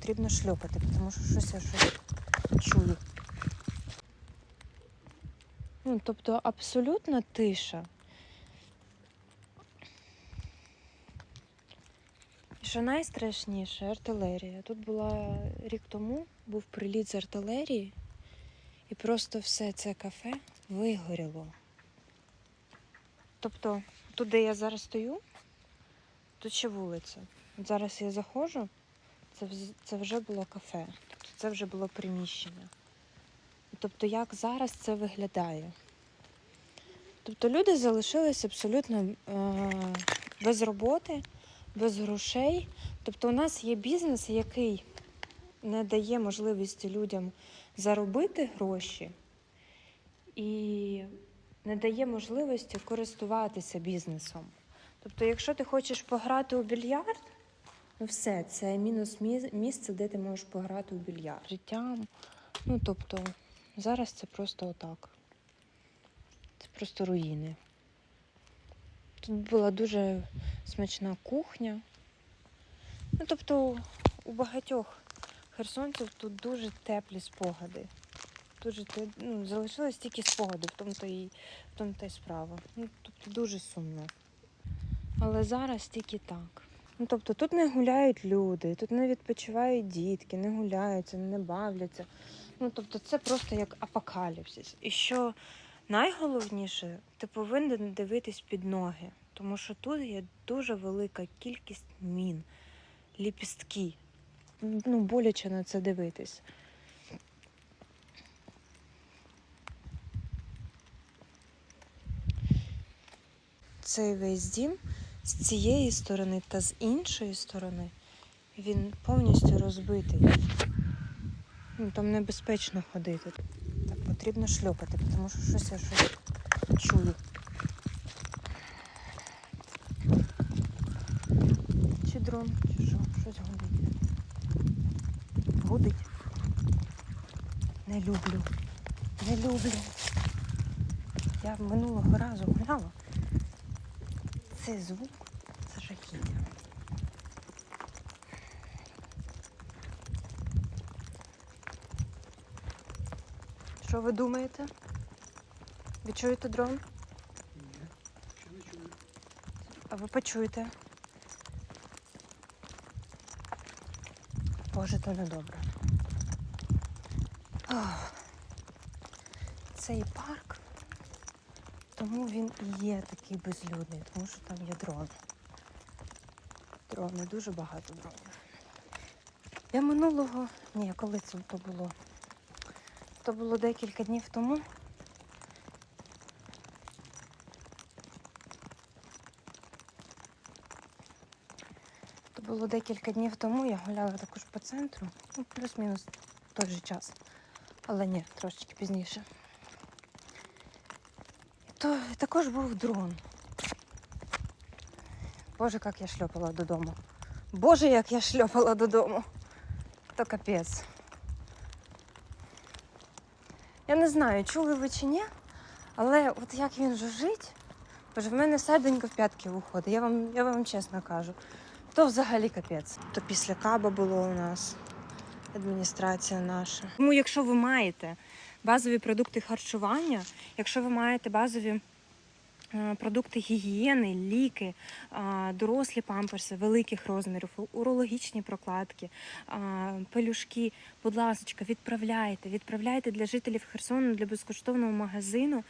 потрібно шльопати, тому що щось я щось чую. Ну, тобто абсолютна тиша. І що найстрашніше артилерія. Тут була рік тому, був приліт з артилерії, і просто все це кафе вигоріло. Тобто, тут, де я зараз стою, тут ще вулиця. От зараз я заходжу, це, це вже було кафе, тобто це вже було приміщення. Тобто, як зараз це виглядає? Тобто люди залишились абсолютно е, без роботи, без грошей. Тобто, у нас є бізнес, який не дає можливості людям заробити гроші і не дає можливості користуватися бізнесом. Тобто, якщо ти хочеш пограти у більярд, ну все, це мінус місце, де ти можеш пограти у більярд. Життям. Ну, тобто, зараз це просто отак. Це просто руїни. Тут була дуже смачна кухня. Ну, тобто, у багатьох херсонців тут дуже теплі спогади. Дуже ну, залишились тільки спогади, в тому то і в тому та й справа. Ну, тобто дуже сумно. Але зараз тільки так. Ну, тобто тут не гуляють люди, тут не відпочивають дітки, не гуляються, не бавляться. Ну, тобто, це просто як апокаліпсис. І що найголовніше, ти повинен дивитись під ноги, тому що тут є дуже велика кількість мін, ліпістки. Ну, боляче на це дивитись. Цей весь дім з цієї сторони та з іншої сторони він повністю розбитий. Ну, там небезпечно ходити. Так потрібно шльопати, тому що щось я щось чую. Чи дрон, чи що, щось гудить. Гудить. Не люблю. Не люблю. Я минулого разу гуляла. Цей звук це жахіння. Що ви думаєте? Ви чуєте дрон? Ні, що не чую. А ви почуєте? Боже, то недобре. Ах. Цей парк, тому він і є такий безлюдний, тому що там є дрон. Дрони, дуже багато дронів. Я минулого. Ні, коли це то було? То було декілька днів тому. То було декілька днів тому, я гуляла також по центру, ну, плюс-мінус той же час. Але ні, трошечки пізніше. То також був дрон. Боже, як я шльопала додому. Боже, як я шльопала додому. То капець. Я не знаю, чули ви чи ні, але от як він жужить, боже, в мене серденько в п'ятки виходить, я вам, я вам чесно кажу. То взагалі капець. То після каба було у нас адміністрація наша. Тому, якщо ви маєте базові продукти харчування, якщо ви маєте базові е, продукти гігієни, ліки, дорослі памперси великих розмірів, урологічні прокладки, пелюшки, будь ласка, відправляйте, відправляйте для жителів Херсону для безкоштовного магазину.